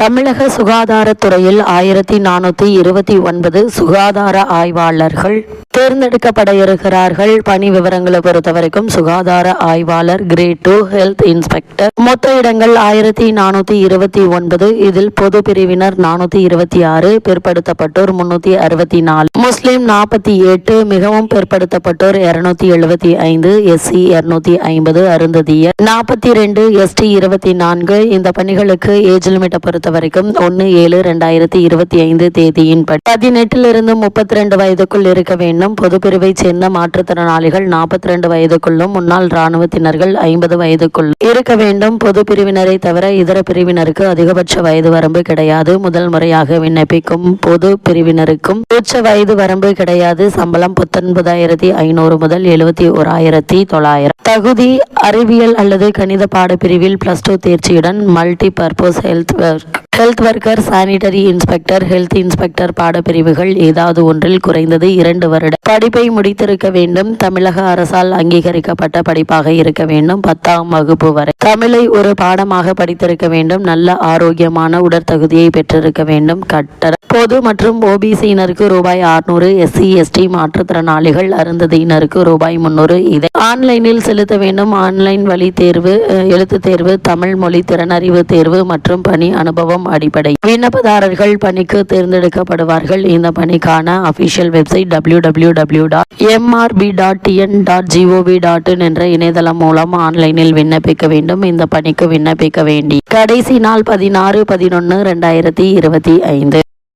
தமிழக சுகாதாரத்துறையில் ஆயிரத்தி நானூற்றி இருபத்தி ஒன்பது சுகாதார ஆய்வாளர்கள் தேர்ந்தெடுக்கப்பட இருக்கிறார்கள் பணி விவரங்களை பொறுத்தவரைக்கும் சுகாதார ஆய்வாளர் கிரேட் டூ ஹெல்த் இன்ஸ்பெக்டர் மொத்த இடங்கள் ஆயிரத்தி நானூத்தி இருபத்தி ஒன்பது. இதில் பொது பிரிவினர் நானூத்தி இருபத்தி ஆறு பிற்படுத்தப்பட்டோர் முன்னூத்தி அறுபத்தி நாலு. முஸ்லிம் நாற்பத்தி எட்டு மிகவும் பிற்படுத்தப்பட்டோர் இருநூத்தி எழுபத்தி ஐந்து எஸ்சி இருநூத்தி ஐம்பது அருந்ததிய நாற்பத்தி ரெண்டு எஸ்டி இருபத்தி நான்கு. இந்த பணிகளுக்கு ஏஜ் லிமிட்டை பொறுத்த வரைக்கும் ஏழு ரெண்டாயிரத்தி இருபத்தி ஐந்து தேதியின்படி பதினெட்டிலிருந்து முப்பத்தி ரெண்டு வயதுக்குள் இருக்க வேண்டும். பொதுப்பிரிவைச் சேர்ந்த மாற்றுத்திறனாளிகள் நாற்பத்தி ரெண்டு வயதுக்குள்ளும் முன்னாள் இராணுவத்தினர்கள் ஐம்பது வயதுக்குள். இருக்க வேண்டும் பொது பிரிவினரை தவிர இதர பிரிவினருக்கு அதிகபட்ச வயது வரம்பு கிடையாது. முதல் முறையாக விண்ணப்பிக்கும் பொது பிரிவினருக்கும் உச்ச வயது வரம்பு கிடையாது. சம்பளம் பத்தொன்பதாயிரத்தி ஐநூறு முதல் எழுபத்தி ஓராயிரத்தி தொள்ளாயிரம். தகுதி அறிவியல் அல்லது கணித பாடப்பிரிவில் plus two தேர்ச்சியுடன் multi purpose health work health worker sanitary inspector health inspector பாடப்பிரிவுகள் ஏதாவது ஒன்றில் குறைந்தது இரண்டு வருட படிப்பை முடித்திருக்க வேண்டும். தமிழக அரசால் அங்கீகரிக்கப்பட்ட படிப்பாக இருக்க வேண்டும். பத்தாம் வகுப்பு வரை தமிழை ஒரு பாடமாக படித்திருக்க வேண்டும். நல்ல ஆரோக்கியமான உடற்தகுதியை பெற்றிருக்க வேண்டும். கட்டட பொது மற்றும் ஓபிசியினருக்கு ரூபாய் அறுநூறு எஸ்சி எஸ்டி மாற்றுத்திறனாளிகள் அருந்ததியினருக்கு ரூபாய் முன்னூறு. இதை ஆன்லைனில் செலுத்த வேண்டும். ஆன்லைன் வழி தேர்வு எழுத்து தேர்வு தமிழ் மொழி திறனறிவு தேர்வு மற்றும் பணி அனுபவம் அடிப்படை. விண்ணப்பதாரர்கள் பணிக்கு தேர்ந்தெடுக்கப்படுவார்கள். இந்த பணிக்கான official website W W W dot MRB dot TN dot G O V dot in என்ற இணையதளம் மூலம் ஆன்லைனில் விண்ணப்பிக்க வேண்டும். இந்த பணிக்கு விண்ணப்பிக்க வேண்டி. கடைசி நாள் பதினாறு பதினொன்று ரெண்டாயிரத்தி இருபத்தி ஐந்து.